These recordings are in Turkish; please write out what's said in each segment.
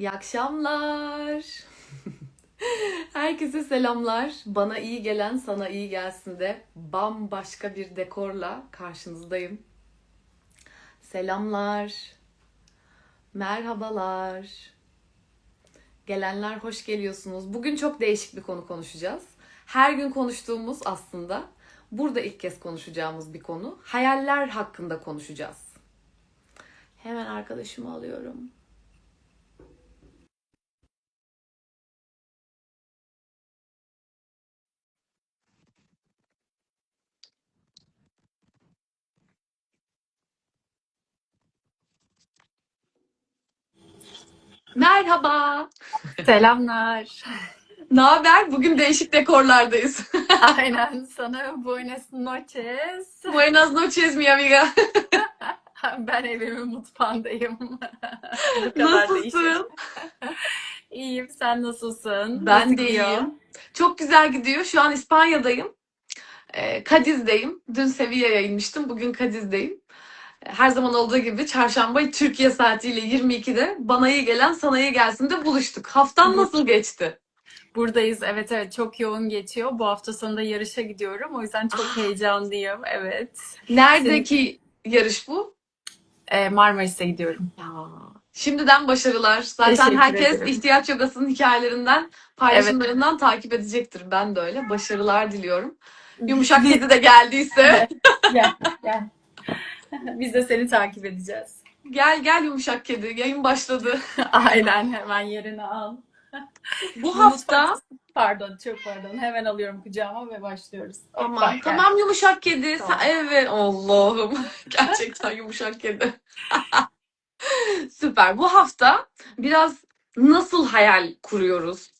İyi akşamlar. Herkese selamlar. Bana iyi gelen sana iyi gelsin de bambaşka bir dekorla karşınızdayım. Selamlar. Merhabalar. Gelenler hoş geliyorsunuz. Bugün çok değişik bir konu konuşacağız. Her gün konuştuğumuz aslında burada ilk kez konuşacağımız bir konu. Hayaller hakkında konuşacağız. Hemen arkadaşımı alıyorum. Merhaba. Selamlar. Ne haber? Bugün değişik dekorlardayız. Aynen sana buenas noches. Buenas noches mi amiga. Ben evimin mutfağındayım. Nasılsın? İyiyim, sen nasılsın? Ben Nasıl de gidiyor? iyiyim. Çok güzel gidiyor. Şu an İspanya'dayım. Ee, Cadiz'deyim. Dün Sevilla'ya inmiştim. Bugün Cadiz'deyim. Her zaman olduğu gibi çarşamba Türkiye saatiyle 22'de bana iyi gelen sana iyi gelsin de buluştuk. Haftan nasıl geçti? Buradayız. Evet evet çok yoğun geçiyor. Bu hafta sonunda yarışa gidiyorum. O yüzden çok Ah. heyecanlıyım. Evet. Neredeki yarış bu? Ee, Marmaris'e gidiyorum. Ya, şimdiden başarılar. Zaten Teşekkür herkes ederim. ihtiyaç yogasının hikayelerinden, paylaşımlarından takip edecektir. Ben de öyle. Başarılar diliyorum. Yumuşak kedi de geldiyse. Gel, gel. Biz de seni takip edeceğiz. Gel gel yumuşak kedi. Yayın başladı. Aynen hemen yerini al. Bu hafta Pardon, çok pardon. Hemen alıyorum kucağıma ve başlıyoruz. Aman Bak, tamam yumuşak kedi. Tamam. Sen, evet Allah'ım. Gerçekten yumuşak kedi. Süper. Bu hafta biraz nasıl hayal kuruyoruz?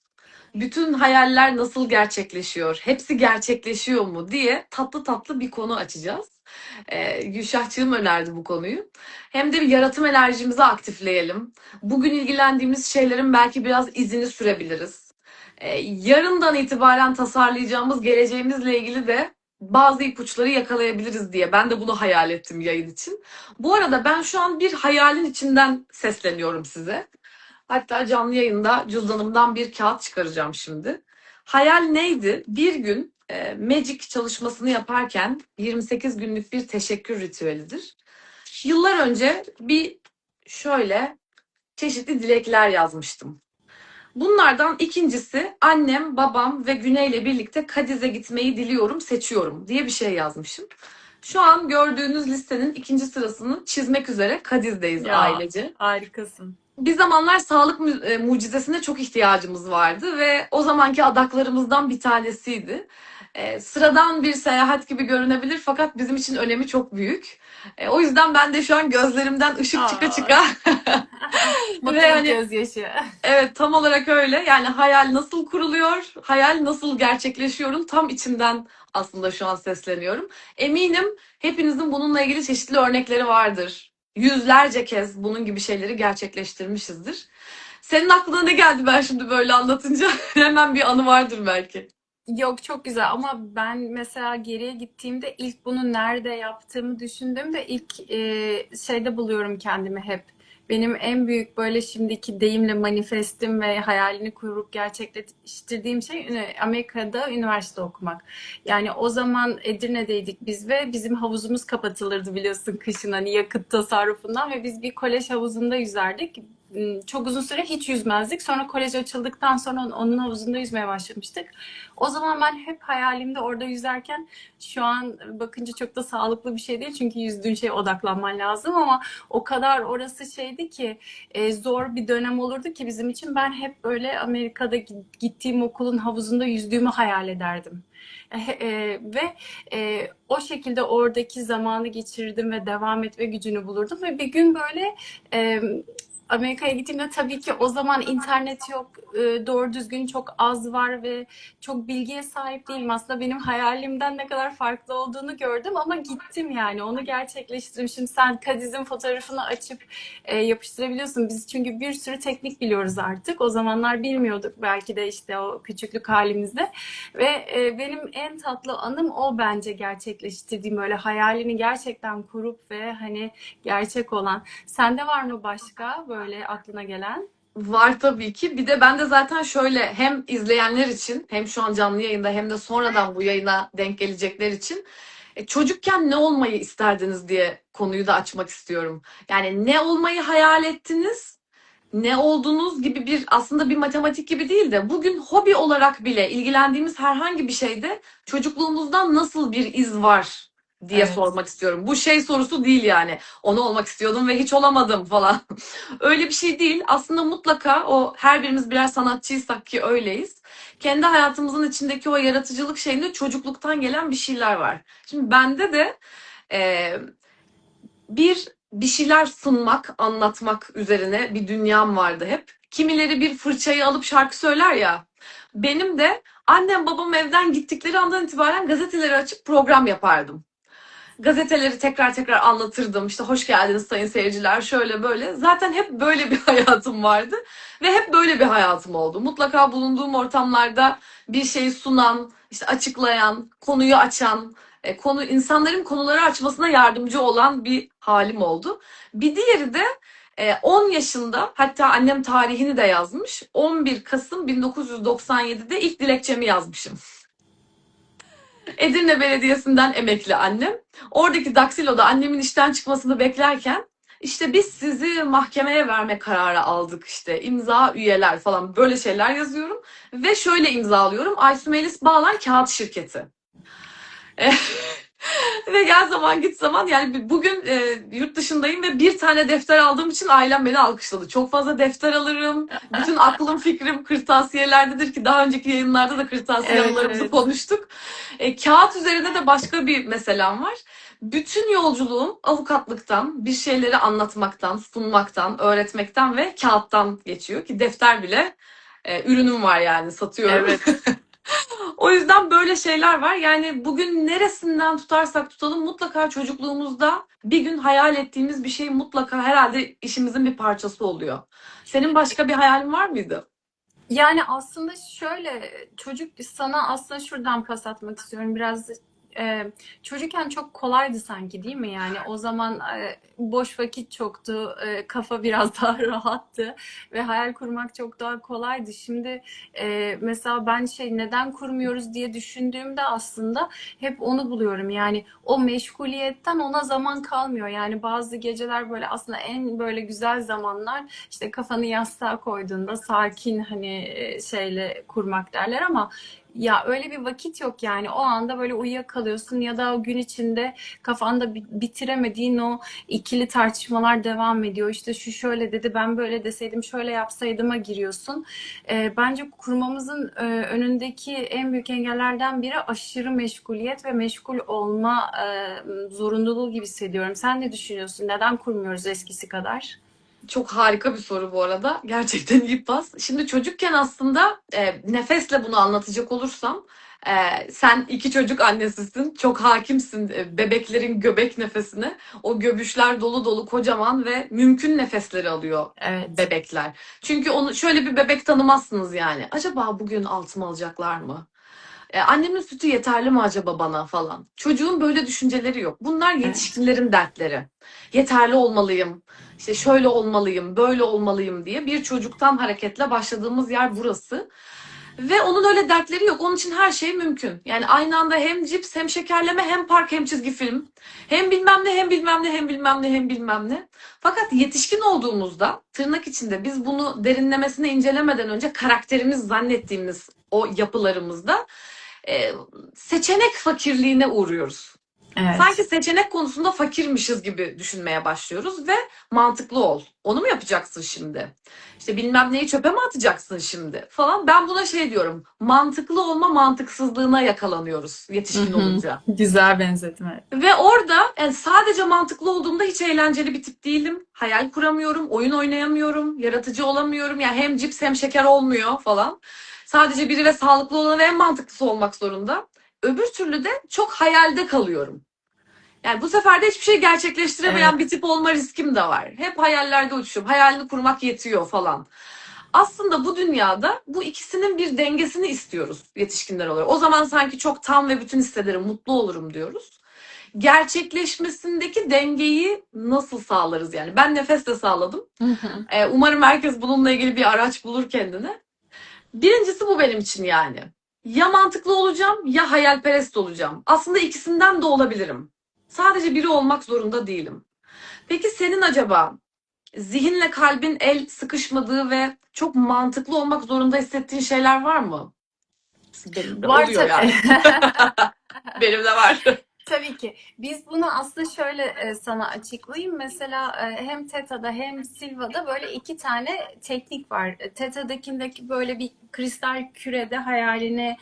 Bütün hayaller nasıl gerçekleşiyor? Hepsi gerçekleşiyor mu diye tatlı tatlı bir konu açacağız. Ee, Gülşahçığım önerdi bu konuyu. Hem de bir yaratım enerjimizi aktifleyelim. Bugün ilgilendiğimiz şeylerin belki biraz izini sürebiliriz. Ee, yarından itibaren tasarlayacağımız geleceğimizle ilgili de bazı ipuçları yakalayabiliriz diye. Ben de bunu hayal ettim yayın için. Bu arada ben şu an bir hayalin içinden sesleniyorum size. Hatta canlı yayında cüzdanımdan bir kağıt çıkaracağım şimdi. Hayal neydi? Bir gün e, Magic çalışmasını yaparken 28 günlük bir teşekkür ritüelidir. Yıllar önce bir şöyle çeşitli dilekler yazmıştım. Bunlardan ikincisi annem, babam ve Güney'le birlikte Kadiz'e gitmeyi diliyorum, seçiyorum diye bir şey yazmışım. Şu an gördüğünüz listenin ikinci sırasını çizmek üzere Kadiz'deyiz Ya. ailece. Harikasın. Bir zamanlar sağlık e, mucizesine çok ihtiyacımız vardı ve o zamanki adaklarımızdan bir tanesiydi. E, sıradan bir seyahat gibi görünebilir fakat bizim için önemi çok büyük. E, o yüzden ben de şu an gözlerimden ışık çıka Aa. çıka Mutluluk hani- gözyaşı. Evet tam olarak öyle. Yani hayal nasıl kuruluyor, hayal nasıl gerçekleşiyorun tam içinden aslında şu an sesleniyorum. Eminim hepinizin bununla ilgili çeşitli örnekleri vardır. Yüzlerce kez bunun gibi şeyleri gerçekleştirmişizdir. Senin aklına ne geldi ben şimdi böyle anlatınca? Hemen bir anı vardır belki. Yok çok güzel ama ben mesela geriye gittiğimde ilk bunu nerede yaptığımı düşündüğümde ilk e, şeyde buluyorum kendimi hep. Benim en büyük böyle şimdiki deyimle manifestim ve hayalini kurup gerçekleştirdiğim şey Amerika'da üniversite okumak. Yani o zaman Edirne'deydik biz ve bizim havuzumuz kapatılırdı biliyorsun kışın hani yakıt tasarrufundan ve biz bir kolej havuzunda yüzerdik. Hmm, Çok uzun süre hiç yüzmezdik. Sonra kolej açıldıktan sonra onun- havuzunda yüzmeye başlamıştık. O zaman ben hep hayalimde orada yüzerken şu an bakınca çok da sağlıklı bir şey değil. Çünkü yüzdüğün şeye odaklanman lazım ama o kadar orası şeydi ki e, zor bir dönem olurdu ki bizim için ben hep böyle Amerika'da gi- gittiğim okulun havuzunda yüzdüğümü hayal ederdim. E, e, ve e, o şekilde oradaki zamanı geçirirdim ve devam etme gücünü bulurdum ve bir gün böyle e, Amerika'ya gittiğimde tabii ki o zaman internet yok, e, doğru düzgün çok az var ve çok bilgiye sahip değilim. Aslında benim hayalimden ne kadar farklı olduğunu gördüm ama gittim yani onu gerçekleştirdim. Şimdi sen Kadiz'in fotoğrafını açıp e, yapıştırabiliyorsun. Biz çünkü bir sürü teknik biliyoruz artık. O zamanlar bilmiyorduk belki de işte o küçüklük halimizde. Ve e, benim en tatlı anım o bence gerçekleştirdiğim böyle hayalini gerçekten kurup ve hani gerçek olan. Sende var mı başka böyle aklına gelen? Var tabii ki. Bir de ben de zaten şöyle hem izleyenler için hem şu an canlı yayında hem de sonradan bu yayına denk gelecekler için e, çocukken ne olmayı isterdiniz diye konuyu da açmak istiyorum. Yani ne olmayı hayal ettiniz, ne olduğunuz gibi bir aslında bir matematik gibi değil de bugün hobi olarak bile ilgilendiğimiz herhangi bir şeyde çocukluğumuzdan nasıl bir iz var diye Evet. sormak istiyorum. Bu şey sorusu değil yani. Onu olmak istiyordum ve hiç olamadım falan. Öyle bir şey değil. Aslında mutlaka o her birimiz birer sanatçıysak ki öyleyiz. Kendi hayatımızın içindeki o yaratıcılık şeyinde çocukluktan gelen bir şeyler var. Şimdi bende de e, bir bir şeyler sunmak, anlatmak üzerine bir dünyam vardı hep. Kimileri bir fırçayı alıp şarkı söyler ya. Benim de annem babam evden gittikleri andan itibaren gazeteleri açıp program yapardım gazeteleri tekrar tekrar anlatırdım. İşte hoş geldiniz sayın seyirciler şöyle böyle. Zaten hep böyle bir hayatım vardı ve hep böyle bir hayatım oldu. Mutlaka bulunduğum ortamlarda bir şeyi sunan, işte açıklayan, konuyu açan, e, konu insanların konuları açmasına yardımcı olan bir halim oldu. Bir diğeri de e, 10 yaşında hatta annem tarihini de yazmış. 11 Kasım 1997'de ilk dilekçemi yazmışım. Edirne Belediyesi'nden emekli annem. Oradaki Daksilo'da annemin işten çıkmasını beklerken işte biz sizi mahkemeye verme kararı aldık işte imza üyeler falan böyle şeyler yazıyorum ve şöyle imzalıyorum Aysu Melis Bağlar Kağıt Şirketi. Ve gel zaman git zaman yani bugün e, yurt dışındayım ve bir tane defter aldığım için ailem beni alkışladı. Çok fazla defter alırım. Bütün aklım fikrim kırtasiyelerdedir ki daha önceki yayınlarda da kırtasiye Evet, anılarımızı evet. konuştuk. E, kağıt üzerinde de başka bir meselem var. Bütün yolculuğum avukatlıktan, bir şeyleri anlatmaktan, sunmaktan, öğretmekten ve kağıttan geçiyor ki defter bile e, ürünüm var yani satıyorum. Evet. O yüzden böyle şeyler var. Yani bugün neresinden tutarsak tutalım mutlaka çocukluğumuzda bir gün hayal ettiğimiz bir şey mutlaka herhalde işimizin bir parçası oluyor. Senin başka bir hayalin var mıydı? Yani aslında şöyle çocuk sana aslında şuradan pas atmak istiyorum biraz e, çocukken çok kolaydı sanki değil mi? Yani o zaman e, boş vakit çoktu e, kafa biraz daha rahattı ve hayal kurmak çok daha kolaydı. Şimdi e, mesela ben şey neden kurmuyoruz? diye düşündüğümde aslında hep onu buluyorum. Yani o meşguliyetten ona zaman kalmıyor. Yani bazı geceler böyle aslında en böyle güzel zamanlar işte kafanı yastığa koyduğunda sakin hani e, şeyle kurmak derler ama ya öyle bir vakit yok yani o anda böyle uyuyakalıyorsun ya da o gün içinde kafanda bi- bitiremediğin o ikili tartışmalar devam ediyor. İşte şu şöyle dedi ben böyle deseydim şöyle yapsaydıma giriyorsun. Ee, bence kurmamızın e, önündeki en büyük engellerden biri aşırı meşguliyet ve meşgul olma e, zorunluluğu gibi hissediyorum. Sen ne düşünüyorsun? Neden kurmuyoruz eskisi kadar? Çok harika bir soru bu arada. Gerçekten iyi pas. Şimdi çocukken aslında e, nefesle bunu anlatacak olursam e, sen iki çocuk annesisin. Çok hakimsin e, bebeklerin göbek nefesine. O göbüşler dolu dolu kocaman ve mümkün nefesleri alıyor Evet. bebekler. Çünkü onu şöyle bir bebek tanımazsınız yani. Acaba bugün altımı alacaklar mı? E, annemin sütü yeterli mi acaba bana falan. Çocuğun böyle düşünceleri yok. Bunlar yetişkinlerin dertleri. Yeterli olmalıyım. İşte şöyle olmalıyım, böyle olmalıyım diye bir çocuktan hareketle başladığımız yer burası. Ve onun öyle dertleri yok. Onun için her şey mümkün. Yani aynı anda hem cips, hem şekerleme, hem park, hem çizgi film. Hem bilmem ne, hem bilmem ne, hem bilmem ne, hem bilmem ne. Fakat yetişkin olduğumuzda tırnak içinde biz bunu derinlemesine incelemeden önce karakterimiz zannettiğimiz o yapılarımızda e, seçenek fakirliğine uğruyoruz. Evet. Sanki seçenek konusunda fakirmişiz gibi düşünmeye başlıyoruz ve mantıklı ol. Onu mu yapacaksın şimdi? İşte bilmem neyi çöpe mi atacaksın şimdi falan. Ben buna şey diyorum. Mantıklı olma mantıksızlığına yakalanıyoruz yetişkin olunca. Güzel benzetme. Ve orada yani sadece mantıklı olduğumda hiç eğlenceli bir tip değilim. Hayal kuramıyorum, oyun oynayamıyorum, yaratıcı olamıyorum. Yani hem cips hem şeker olmuyor falan. Sadece biri ve sağlıklı olan ve en mantıklısı olmak zorunda. Öbür türlü de çok hayalde kalıyorum. Yani bu sefer de hiçbir şey gerçekleştiremeyen Evet. bir tip olma riskim de var. Hep hayallerde uçuyorum. Hayalini kurmak yetiyor falan. Aslında bu dünyada bu ikisinin bir dengesini istiyoruz yetişkinler olarak. O zaman sanki çok tam ve bütün hissederim, mutlu olurum diyoruz. gerçekleşmesindeki dengeyi nasıl sağlarız yani? Ben nefesle sağladım. Hı hı. Ee, umarım herkes bununla ilgili bir araç bulur kendine. Birincisi bu benim için yani. Ya mantıklı olacağım ya hayalperest olacağım. Aslında ikisinden de olabilirim. Sadece biri olmak zorunda değilim. Peki senin acaba zihinle kalbin el sıkışmadığı ve çok mantıklı olmak zorunda hissettiğin şeyler var mı? Benim de Var oluyor tabii. yani. Benim de var. Tabii ki. Biz bunu aslında şöyle e, sana açıklayayım. Mesela e, hem Teta'da hem Silva'da böyle iki tane teknik var. E, Teta'dakindeki böyle bir kristal kürede hayalini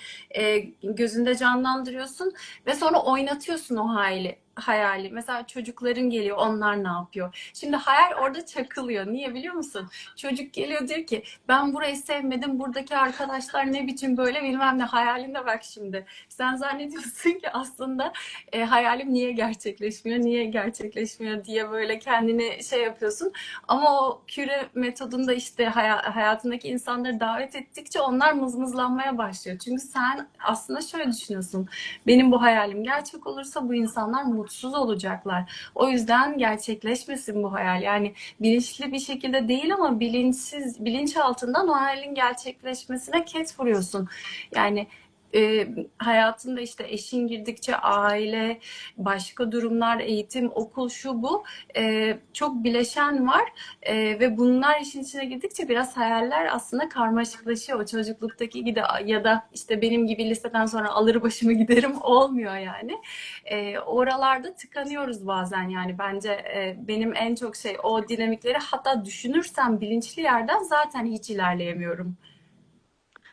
gözünde canlandırıyorsun ve sonra oynatıyorsun o hayali. Hayali. Mesela çocukların geliyor, onlar ne yapıyor? Şimdi hayal orada çakılıyor. Niye biliyor musun? Çocuk geliyor diyor ki ben burayı sevmedim, buradaki arkadaşlar ne biçim böyle bilmem ne. Hayalinde bak şimdi. Sen zannediyorsun ki aslında e, hayalim niye gerçekleşmiyor, niye gerçekleşmiyor diye böyle kendini şey yapıyorsun. Ama o küre metodunda işte haya- hayatındaki insanları davet ettikçe onlar mızmızlanmaya başlıyor. Çünkü sen aslında şöyle düşünüyorsun. Benim bu hayalim gerçek olursa bu insanlar mutsuz olacaklar. O yüzden gerçekleşmesin bu hayal. Yani bilinçli bir şekilde değil ama bilinçsiz, bilinç altından o hayalin gerçekleşmesine ket vuruyorsun. Yani e, hayatında işte eşin girdikçe aile, başka durumlar, eğitim, okul şu bu e, çok bileşen var E, ve bunlar işin içine girdikçe biraz hayaller aslında karmaşıklaşıyor. O çocukluktaki gibi ya da işte benim gibi liseden sonra alır başımı giderim olmuyor yani. E, oralarda tıkanıyoruz bazen yani bence e, benim en çok şey o dinamikleri hatta düşünürsem bilinçli yerden zaten hiç ilerleyemiyorum.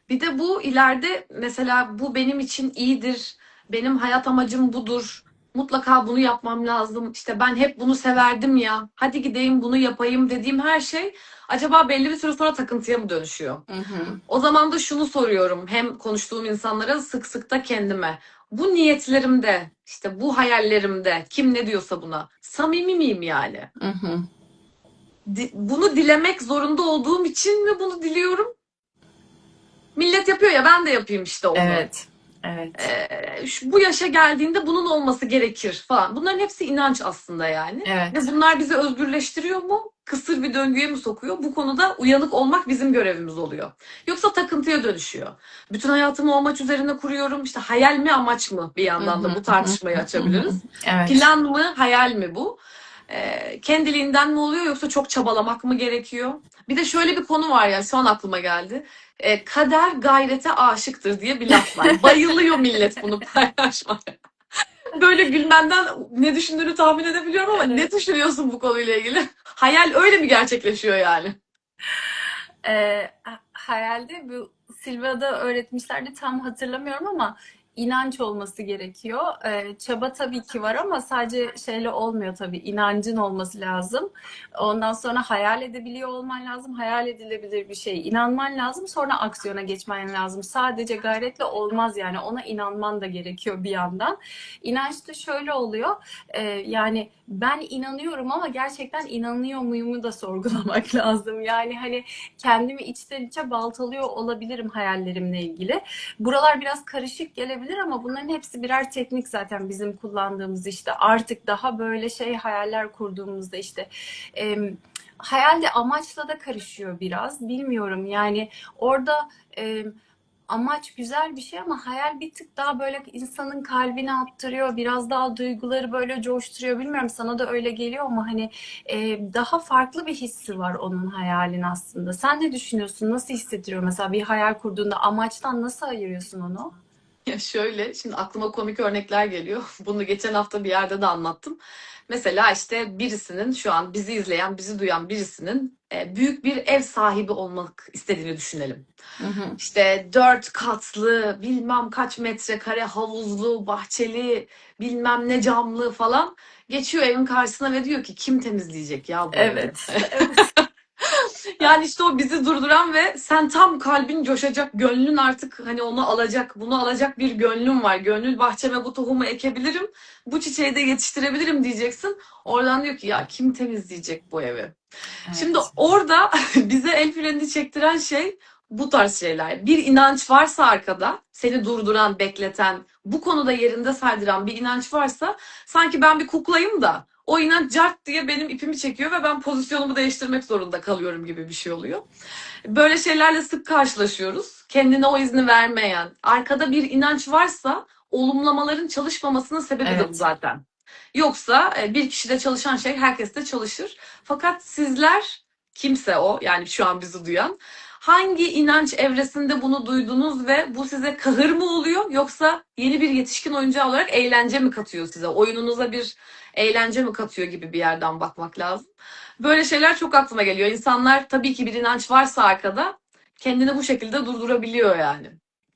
Bir de bu ileride mesela bu benim için iyidir. Benim hayat amacım budur. Mutlaka bunu yapmam lazım. İşte ben hep bunu severdim ya. Hadi gideyim bunu yapayım dediğim her şey acaba belli bir süre sonra takıntıya mı dönüşüyor? Hı hı. O zaman da şunu soruyorum hem konuştuğum insanlara sık sık da kendime. Bu niyetlerimde, işte bu hayallerimde kim ne diyorsa buna samimi miyim yani? Hı hı. Di- bunu dilemek zorunda olduğum için mi bunu diliyorum? Millet yapıyor ya ben de yapayım işte onu. Evet. Evet. Ee, şu- bu yaşa geldiğinde bunun olması gerekir falan. Bunların hepsi inanç aslında yani. Evet. Ve bunlar bizi özgürleştiriyor mu? Kısır bir döngüye mi sokuyor? Bu konuda uyanık olmak bizim görevimiz oluyor. Yoksa takıntıya dönüşüyor. Bütün hayatımı o amaç üzerine kuruyorum. İşte hayal mi amaç mı? Bir yandan da bu tartışmayı açabiliriz. Evet. Plan mı, hayal mi bu? Ee, kendiliğinden mi oluyor yoksa çok çabalamak mı gerekiyor? Bir de şöyle bir konu var ya şu an aklıma geldi. Ee, kader gayrete aşıktır diye bir laf var. Bayılıyor millet bunu paylaşmaya. Böyle gülmenden ne düşündüğünü tahmin edebiliyorum ama Evet. ne düşünüyorsun bu konuyla ilgili? Hayal öyle mi gerçekleşiyor yani? Ha- hayalde bu Silva'da öğretmişlerdi tam hatırlamıyorum ama inanç olması gerekiyor. Ee, çaba tabii ki var ama sadece şeyle olmuyor tabii. İnancın olması lazım. Ondan sonra hayal edebiliyor olman lazım. Hayal edilebilir bir şey. İnanman lazım. Sonra aksiyona geçmen lazım. Sadece gayretle olmaz yani. Ona inanman da gerekiyor bir yandan. İnanç da şöyle oluyor. Ee, yani ben inanıyorum ama gerçekten inanıyor muyumu da sorgulamak lazım. Yani hani kendimi içten içe baltalıyor olabilirim hayallerimle ilgili. Buralar biraz karışık gelebilir ama bunların hepsi birer teknik zaten bizim kullandığımız işte artık daha böyle şey hayaller kurduğumuzda işte em, hayal de amaçla da karışıyor biraz. Bilmiyorum yani orada em, amaç güzel bir şey ama hayal bir tık daha böyle insanın kalbine attırıyor. Biraz daha duyguları böyle coşturuyor. Bilmiyorum sana da öyle geliyor ama hani e, daha farklı bir hissi var onun hayalin aslında. Sen ne düşünüyorsun? Nasıl hissettiriyor mesela bir hayal kurduğunda amaçtan nasıl ayırıyorsun onu? Ya şöyle, şimdi aklıma komik örnekler geliyor. Bunu geçen hafta bir yerde de anlattım. Mesela işte birisinin şu an bizi izleyen, bizi duyan birisinin e, büyük bir ev sahibi olmak istediğini düşünelim. Hı hı. İşte dört katlı, bilmem kaç metrekare havuzlu, bahçeli, bilmem ne camlı falan. Geçiyor evin karşısına ve diyor ki kim temizleyecek ya bu evi? Evet. Evet. Yani işte o bizi durduran ve sen tam kalbin coşacak, gönlün artık hani onu alacak, bunu alacak bir gönlün var. Gönül bahçeme bu tohumu ekebilirim, bu çiçeği de yetiştirebilirim diyeceksin. Oradan diyor ki ya kim temizleyecek bu evi? Şimdi Evet. orada bize el frenini çektiren şey bu tarz şeyler. Bir inanç varsa arkada, seni durduran, bekleten, bu konuda yerinde saydıran bir inanç varsa sanki ben bir kuklayım da o inanç cart diye benim ipimi çekiyor ve ben pozisyonumu değiştirmek zorunda kalıyorum gibi bir şey oluyor. Böyle şeylerle sık karşılaşıyoruz. Kendine o izni vermeyen, arkada bir inanç varsa olumlamaların çalışmamasının sebebi de bu Evet. zaten. Yoksa e, bir kişide çalışan şey herkeste çalışır. Fakat sizler kimse o yani şu an bizi duyan hangi inanç evresinde bunu duydunuz ve bu size kahır mı oluyor yoksa yeni bir yetişkin oyuncağı olarak eğlence mi katıyor size? Oyununuza bir eğlence mi katıyor gibi bir yerden bakmak lazım. Böyle şeyler çok aklıma geliyor. İnsanlar tabii ki bir inanç varsa arkada kendini bu şekilde durdurabiliyor yani.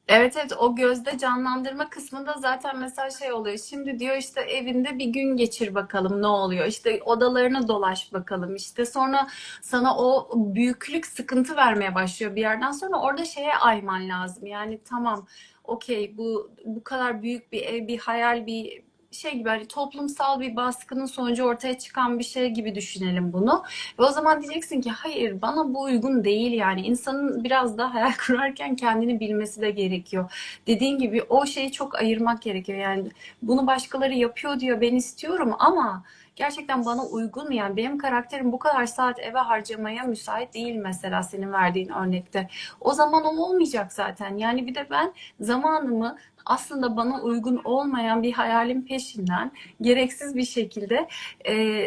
Evet evet o gözde canlandırma kısmında zaten mesela şey oluyor. Şimdi diyor işte evinde bir gün geçir bakalım ne oluyor. İşte odalarını dolaş bakalım. İşte sonra sana o büyüklük sıkıntı vermeye başlıyor bir yerden sonra orada şeye ayman lazım. Yani tamam okey bu bu kadar büyük bir ev bir hayal bir şey gibi hani toplumsal bir baskının sonucu ortaya çıkan bir şey gibi düşünelim bunu. Ve o zaman diyeceksin ki hayır bana bu uygun değil yani insanın biraz daha hayal kurarken kendini bilmesi de gerekiyor. Dediğin gibi o şeyi çok ayırmak gerekiyor. Yani bunu başkaları yapıyor diyor ben istiyorum ama gerçekten bana uygun mu? Yani benim karakterim bu kadar saat eve harcamaya müsait değil mesela senin verdiğin örnekte. O zaman o olmayacak zaten. Yani bir de ben zamanımı aslında bana uygun olmayan bir hayalin peşinden gereksiz bir şekilde e,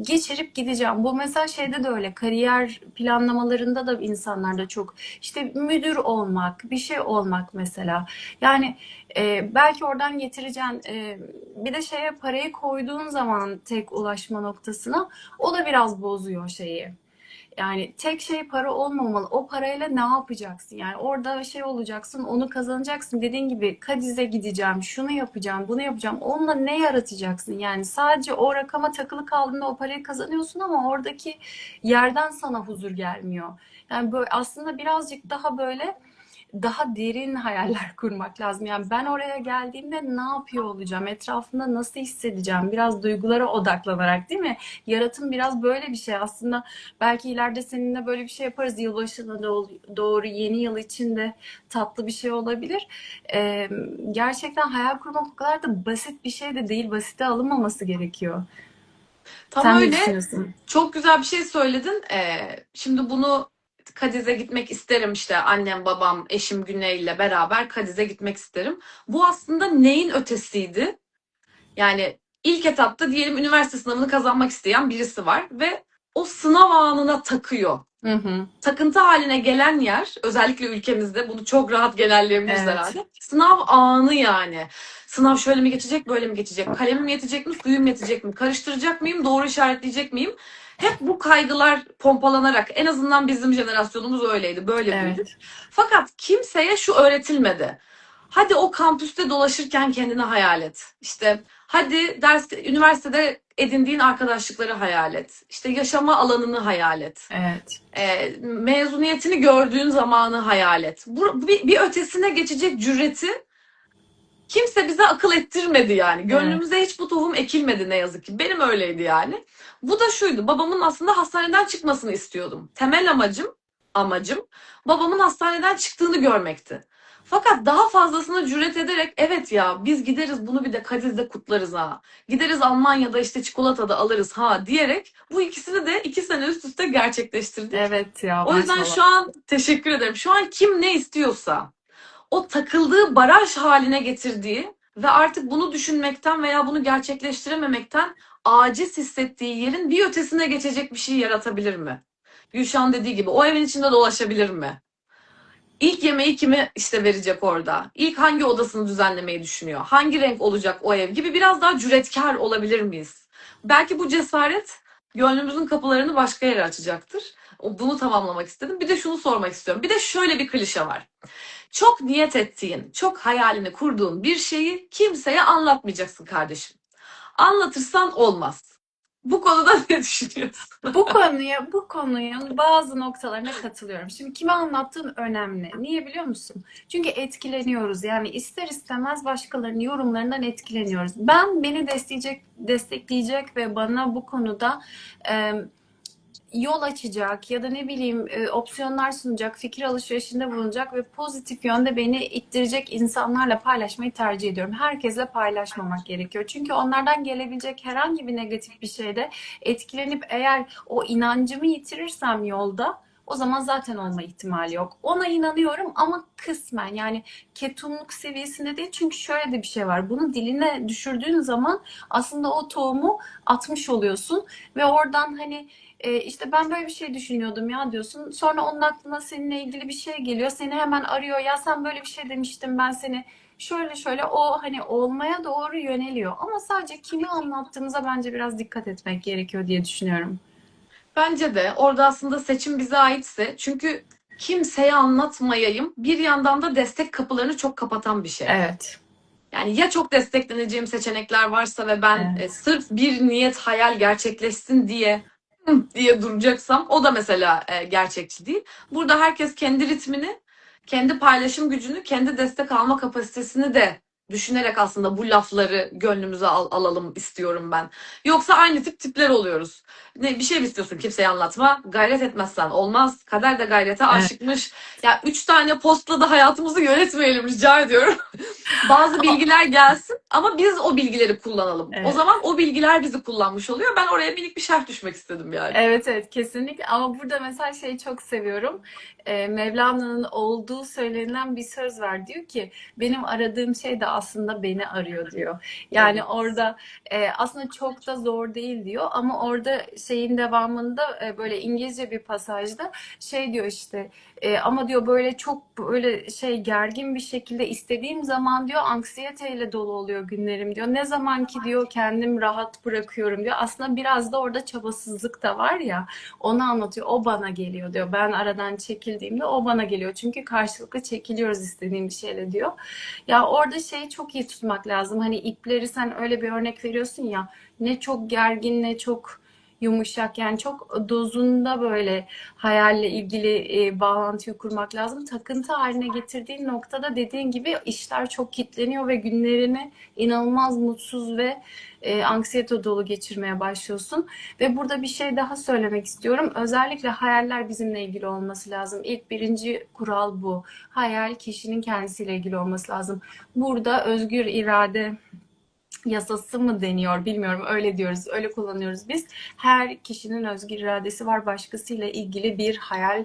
geçirip gideceğim. Bu mesela şeyde de öyle kariyer planlamalarında da insanlarda çok işte müdür olmak, bir şey olmak mesela. Yani e, belki oradan getireceğin e, bir de şeye parayı koyduğun zaman tek ulaşma noktasına o da biraz bozuyor şeyi. Yani tek şey para olmamalı. O parayla ne yapacaksın? Yani orada şey olacaksın, onu kazanacaksın. Dediğin gibi Kadiz'e gideceğim, şunu yapacağım, bunu yapacağım. Onunla ne yaratacaksın? Yani sadece o rakama takılı kaldığında o parayı kazanıyorsun ama oradaki yerden sana huzur gelmiyor. Yani böyle aslında birazcık daha böyle daha derin hayaller kurmak lazım. Yani ben oraya geldiğimde ne yapıyor olacağım? Etrafında nasıl hissedeceğim? Biraz duygulara odaklanarak değil mi? Yaratım biraz böyle bir şey. Aslında belki ileride seninle böyle bir şey yaparız. Yılbaşına doğ- doğru yeni yıl için de tatlı bir şey olabilir. Ee, gerçekten hayal kurmak o kadar da basit bir şey de değil. Basite alınmaması gerekiyor. Tam Sen öyle. Çok güzel bir şey söyledin. Ee, şimdi bunu Kadiz'e gitmek isterim işte annem, babam, eşim Güney ile beraber Kadiz'e gitmek isterim. Bu aslında neyin ötesiydi? Yani ilk etapta diyelim üniversite sınavını kazanmak isteyen birisi var ve o sınav anına takıyor. Hı hı. Takıntı haline gelen yer, özellikle ülkemizde bunu çok rahat genelleyebiliriz Evet. herhalde. Sınav anı yani. Sınav şöyle mi geçecek, böyle mi geçecek? Kalemim yetecek mi, suyum yetecek mi? Karıştıracak mıyım, doğru işaretleyecek miyim? Hep bu kaygılar pompalanarak, en azından bizim jenerasyonumuz öyleydi, böyle büyüdük. Evet. Fakat kimseye şu öğretilmedi. Hadi o kampüste dolaşırken kendini hayal et. İşte hadi ders, üniversitede edindiğin arkadaşlıkları hayal et. İşte yaşama alanını hayal et. Evet. E, mezuniyetini gördüğün zamanı hayal et. Bu, bir, bir ötesine geçecek cüreti kimse bize akıl ettirmedi yani. Gönlümüze hiç bu tohum ekilmedi ne yazık ki. Benim öyleydi yani. Bu da şuydu. Babamın aslında hastaneden çıkmasını istiyordum. Temel amacım, amacım babamın hastaneden çıktığını görmekti. Fakat daha fazlasına cüret ederek evet ya biz gideriz bunu bir de Kadiz'de kutlarız ha. Gideriz Almanya'da işte çikolatada alırız ha diyerek bu ikisini de iki sene üst üste gerçekleştirdik. Evet ya O yüzden maşallah. şu an teşekkür ederim. Şu an kim ne istiyorsa o takıldığı baraj haline getirdiği ve artık bunu düşünmekten veya bunu gerçekleştirememekten aciz hissettiği yerin bir ötesine geçecek bir şey yaratabilir mi? Gülşah'ın dediği gibi o evin içinde dolaşabilir mi? İlk yemeği kime işte verecek orada? İlk hangi odasını düzenlemeyi düşünüyor? Hangi renk olacak o ev gibi biraz daha cüretkar olabilir miyiz? Belki bu cesaret gönlümüzün kapılarını başka yere açacaktır. Bunu tamamlamak istedim. Bir de şunu sormak istiyorum. Bir de şöyle bir klişe var. Çok niyet ettiğin, çok hayalini kurduğun bir şeyi kimseye anlatmayacaksın kardeşim. Anlatırsan olmaz. Bu konuda ne düşünüyorsun? Bu konuya, bu konunun bazı noktalarına katılıyorum. Şimdi kime anlattığın önemli. Niye biliyor musun? Çünkü etkileniyoruz. Yani ister istemez başkalarının yorumlarından etkileniyoruz. Ben beni destekleyecek, destekleyecek ve bana bu konuda e, yol açacak ya da ne bileyim e, opsiyonlar sunacak, fikir alışverişinde bulunacak ve pozitif yönde beni ittirecek insanlarla paylaşmayı tercih ediyorum. Herkesle paylaşmamak gerekiyor. Çünkü onlardan gelebilecek herhangi bir negatif bir şeyde etkilenip eğer o inancımı yitirirsem yolda o zaman zaten olma ihtimali yok. Ona inanıyorum ama kısmen yani ketumluk seviyesinde değil çünkü şöyle de bir şey var. Bunu diline düşürdüğün zaman aslında o tohumu atmış oluyorsun ve oradan hani e, işte ben böyle bir şey düşünüyordum ya diyorsun. Sonra onun aklına seninle ilgili bir şey geliyor. Seni hemen arıyor. Ya sen böyle bir şey demiştin ben seni şöyle şöyle o hani olmaya doğru yöneliyor. Ama sadece kimi anlattığımıza bence biraz dikkat etmek gerekiyor diye düşünüyorum. Bence de orada aslında seçim bize aitse çünkü kimseye anlatmayayım bir yandan da destek kapılarını çok kapatan bir şey. Evet. Yani ya çok destekleneceğim seçenekler varsa ve ben Evet. e, sırf bir niyet hayal gerçekleşsin diye diye duracaksam o da mesela e, gerçekçi değil. Burada herkes kendi ritmini, kendi paylaşım gücünü, kendi destek alma kapasitesini de düşünerek aslında bu lafları gönlümüze al- alalım istiyorum ben. Yoksa aynı tip tipler oluyoruz. Ne bir şey mi istiyorsun kimseye anlatma. Gayret etmezsen olmaz. Kader de gayrete aşıkmış. Ya üç tane postla da hayatımızı yönetmeyelim rica ediyorum. Bazı bilgiler gelsin ama biz o bilgileri kullanalım. O Evet. zaman o bilgiler bizi kullanmış oluyor. Ben oraya minik bir şerh düşmek istedim yani. Evet evet kesinlikle ama burada mesela şeyi çok seviyorum. Ee, Mevlana'nın olduğu söylenilen bir söz var. Diyor ki benim aradığım şey de aslında beni arıyor diyor. Yani Evet. orada e, aslında çok da zor değil diyor ama orada şeyin devamında e, böyle İngilizce bir pasajda şey diyor işte e, ama diyor böyle çok böyle şey gergin bir şekilde istediğim zaman diyor anksiyeteyle dolu oluyor günlerim diyor. Ne zaman ki diyor kendim rahat bırakıyorum diyor. Aslında biraz da orada çabasızlık da var ya onu anlatıyor. O bana geliyor diyor. Ben aradan çekildiğimde o bana geliyor. Çünkü karşılıklı çekiliyoruz istediğim bir şeyle diyor. Ya orada şeyi çok iyi tutmak lazım. Hani ipleri sen öyle bir örnek veriyorsun ya ne çok gergin ne çok yumuşak yani çok dozunda böyle hayalle ilgili e, bağlantıyı kurmak lazım. Takıntı haline getirdiğin noktada dediğin gibi işler çok kitleniyor ve günlerini inanılmaz mutsuz ve e, anksiyete dolu geçirmeye başlıyorsun. Ve burada bir şey daha söylemek istiyorum. Özellikle hayaller bizimle ilgili olması lazım. İlk birinci kural bu. Hayal kişinin kendisiyle ilgili olması lazım. Burada özgür irade yasası mı deniyor bilmiyorum öyle diyoruz öyle kullanıyoruz biz her kişinin özgür iradesi var başkasıyla ilgili bir hayal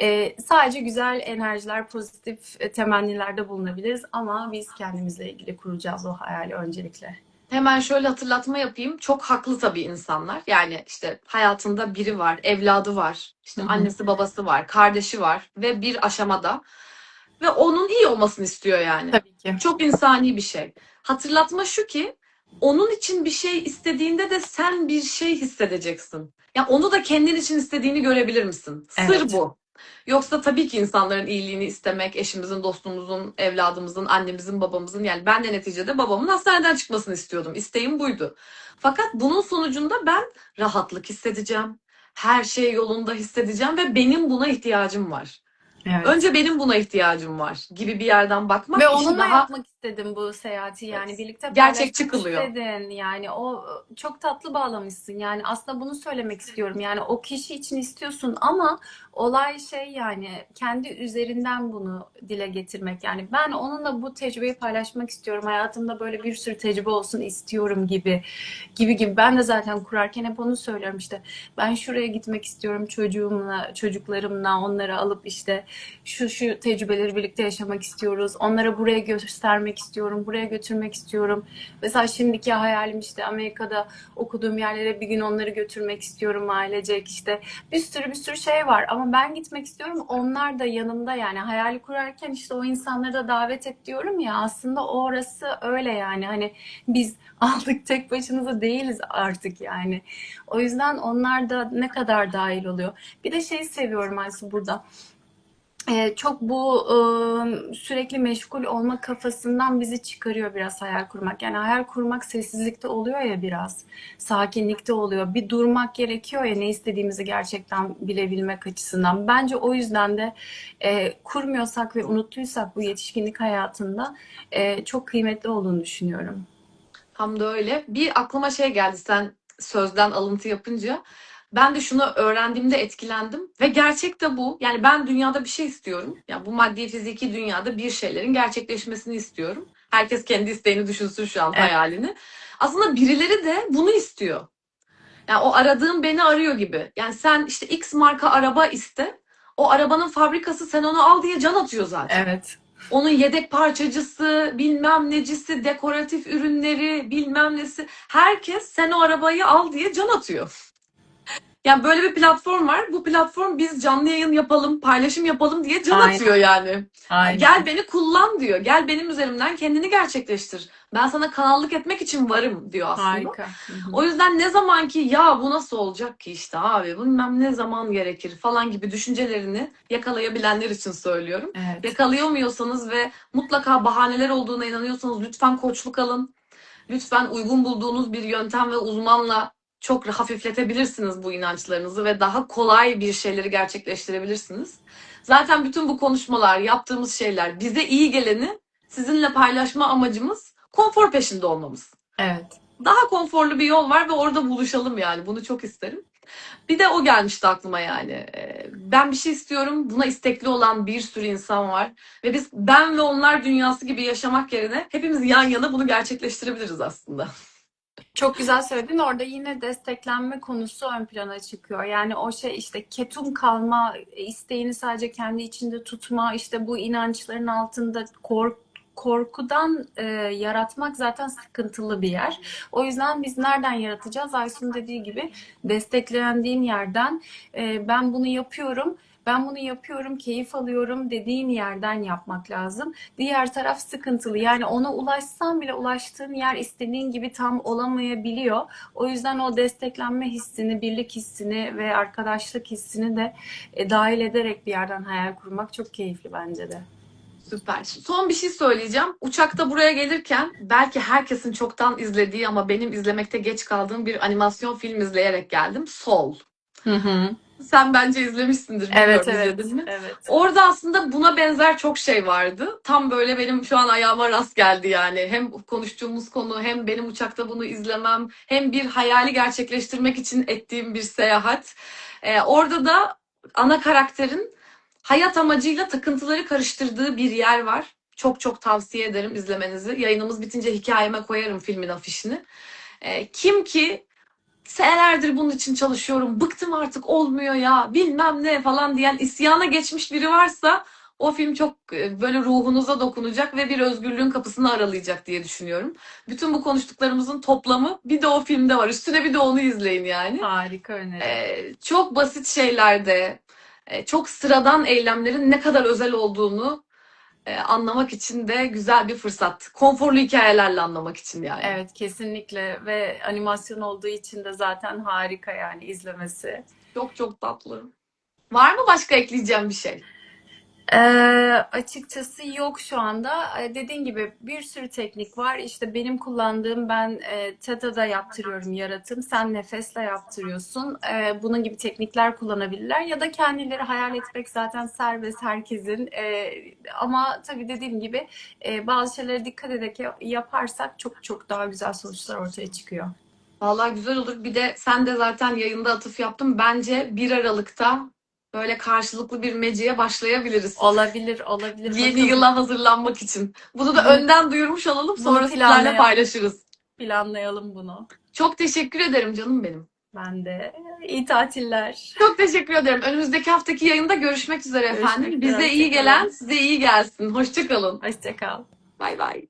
Ee, sadece güzel enerjiler pozitif e, temennilerde bulunabiliriz ama biz kendimizle ilgili kuracağız o hayali öncelikle. Hemen şöyle hatırlatma yapayım. Çok haklı tabii insanlar. Yani işte hayatında biri var, evladı var, işte annesi babası var, kardeşi var ve bir aşamada ve onun iyi olmasını istiyor yani. Tabii ki. Çok insani bir şey. Hatırlatma şu ki onun için bir şey istediğinde de sen bir şey hissedeceksin. Ya onu da kendin için istediğini görebilir misin? Sır Evet. bu. Yoksa tabii ki insanların iyiliğini istemek, eşimizin, dostumuzun, evladımızın, annemizin, babamızın yani ben de neticede babamın hastaneden çıkmasını istiyordum. İsteğim buydu. Fakat bunun sonucunda ben rahatlık hissedeceğim. Her şey yolunda hissedeceğim ve benim buna ihtiyacım var. Evet. Önce benim buna ihtiyacım var gibi bir yerden bakmak Ve onunla daha yapmak istedim bu seyahati. Yani birlikte gerçekçi kılıyor. istedin. Yani o çok tatlı bağlamışsın. Yani aslında bunu söylemek istiyorum. Yani o kişi için istiyorsun ama olay şey yani kendi üzerinden bunu dile getirmek. Yani ben onunla bu tecrübeyi paylaşmak istiyorum. Hayatımda böyle bir sürü tecrübe olsun istiyorum gibi gibi gibi. Ben de zaten kurarken hep onu söylüyorum işte. Ben şuraya gitmek istiyorum çocuğumla çocuklarımla onları alıp işte şu şu tecrübeleri birlikte yaşamak istiyoruz. Onlara buraya göstermek istiyorum, buraya götürmek istiyorum. Mesela şimdiki hayalim işte Amerika'da okuduğum yerlere bir gün onları götürmek istiyorum ailecek işte. Bir sürü bir sürü şey var ama ben gitmek istiyorum. Onlar da yanımda yani hayali kurarken işte o insanları da davet et diyorum ya aslında orası öyle yani hani biz aldık tek başınıza değiliz artık yani. O yüzden onlar da ne kadar dahil oluyor. Bir de şey seviyorum Aysu burada. Ee, çok bu ıı, sürekli meşgul olma kafasından bizi çıkarıyor biraz hayal kurmak. Yani hayal kurmak sessizlikte oluyor ya biraz, sakinlikte oluyor. Bir durmak gerekiyor ya ne istediğimizi gerçekten bilebilmek açısından. Bence o yüzden de e, kurmuyorsak ve unuttuysak bu yetişkinlik hayatında e, çok kıymetli olduğunu düşünüyorum. Tam da öyle. Bir aklıma şey geldi sen sözden alıntı yapınca. Ben de şunu öğrendiğimde etkilendim ve gerçek de bu. Yani ben dünyada bir şey istiyorum. Yani bu maddi fiziki dünyada bir şeylerin gerçekleşmesini istiyorum. Herkes kendi isteğini düşünsün şu an Evet. hayalini. Aslında birileri de bunu istiyor. Yani o aradığım beni arıyor gibi. Yani sen işte X marka araba iste. O arabanın fabrikası sen onu al diye can atıyor zaten. Evet. Onun yedek parçacısı, bilmem necisi, dekoratif ürünleri, bilmem nesi. Herkes sen o arabayı al diye can atıyor. Yani böyle bir platform var. Bu platform biz canlı yayın yapalım, paylaşım yapalım diye can Aynen. atıyor yani. Aynen. Gel beni kullan diyor. Gel benim üzerimden kendini gerçekleştir. Ben sana kanallık etmek için varım diyor aslında. Harika. O yüzden ne zaman ki ya bu nasıl olacak ki işte abi bilmem ne zaman gerekir falan gibi düşüncelerini yakalayabilenler için söylüyorum. Evet. Yakalayamıyorsanız ve mutlaka bahaneler olduğuna inanıyorsanız lütfen koçluk alın. Lütfen uygun bulduğunuz bir yöntem ve uzmanla çok hafifletebilirsiniz bu inançlarınızı ve daha kolay bir şeyleri gerçekleştirebilirsiniz. Zaten bütün bu konuşmalar, yaptığımız şeyler bize iyi geleni sizinle paylaşma amacımız konfor peşinde olmamız Evet. daha konforlu bir yol var ve orada buluşalım yani. Bunu çok isterim. Bir de o gelmişti aklıma yani. Ee, Ben bir şey istiyorum. Buna istekli olan bir sürü insan var. Ve biz ben ve onlar dünyası gibi yaşamak yerine hepimiz yan yana bunu gerçekleştirebiliriz aslında. Çok güzel söyledin. Orada yine desteklenme konusu ön plana çıkıyor. Yani o şey işte ketum kalma isteğini sadece kendi içinde tutma, işte bu inançların altında kork korkudan e, yaratmak zaten sıkıntılı bir yer. O yüzden biz nereden yaratacağız? Aysun'un dediği gibi desteklendiğin yerden e, ben bunu yapıyorum. Ben bunu yapıyorum, keyif alıyorum dediğin yerden yapmak lazım. Diğer taraf sıkıntılı. Yani ona ulaşsan bile ulaştığın yer istediğin gibi tam olamayabiliyor. O yüzden o desteklenme hissini, birlik hissini ve arkadaşlık hissini de e, dahil ederek bir yerden hayal kurmak çok keyifli bence de. Süper. Son bir şey söyleyeceğim. Uçakta buraya gelirken belki herkesin çoktan izlediği ama benim izlemekte geç kaldığım bir animasyon film izleyerek geldim. Soul. Hı hı. Sen bence izlemişsindir. Evet evet. mi? Evet. Orada aslında buna benzer çok şey vardı. Tam böyle benim şu an ayağıma rast geldi yani. Hem konuştuğumuz konu hem benim uçakta bunu izlemem hem bir hayali gerçekleştirmek için ettiğim bir seyahat. Ee, orada da ana karakterin hayat amacıyla takıntıları karıştırdığı bir yer var. Çok çok tavsiye ederim izlemenizi. Yayınımız bitince hikayeme koyarım filmin afişini. Ee, kim ki senelerdir bunun için çalışıyorum, bıktım artık olmuyor ya bilmem ne falan diyen isyana geçmiş biri varsa o film çok e, böyle ruhunuza dokunacak ve bir özgürlüğün kapısını aralayacak diye düşünüyorum. Bütün bu konuştuklarımızın toplamı bir de o filmde var. Üstüne bir de onu izleyin yani. Harika öneri. Ee, çok basit şeylerde, e, çok sıradan eylemlerin ne kadar özel olduğunu e, anlamak için de güzel bir fırsat. Konforlu hikayelerle anlamak için yani. Evet kesinlikle ve animasyon olduğu için de zaten harika yani izlemesi. Çok çok tatlı. Var mı başka ekleyeceğim bir şey? Ee, açıkçası yok şu anda. Ee, gibi bir sürü teknik var. İşte benim kullandığım ben e, Theta'da yaptırıyorum yaratım. Sen nefesle yaptırıyorsun. Ee, bunun gibi teknikler kullanabilirler. Ya da kendileri hayal etmek zaten serbest herkesin. Ee, ama tabii dediğim gibi e, bazı şeylere dikkat ederek yaparsak çok çok daha güzel sonuçlar ortaya çıkıyor. Vallahi güzel olur. Bir de sen de zaten yayında atıf yaptın. Bence 1 Aralık'ta böyle karşılıklı bir meciye başlayabiliriz. Olabilir, olabilir. Yeni Bakalım. yıla hazırlanmak için. Bunu da Bunu- önden duyurmuş olalım. bunu Sonra sizlerle paylaşırız. Planlayalım bunu. Çok teşekkür ederim canım benim. Ben de. İyi tatiller. Çok teşekkür ederim. Önümüzdeki haftaki yayında görüşmek üzere Görüşmek efendim. Bize iyi gelen size iyi gelsin. Hoşça kalın. Hoşça kal. Bay bay.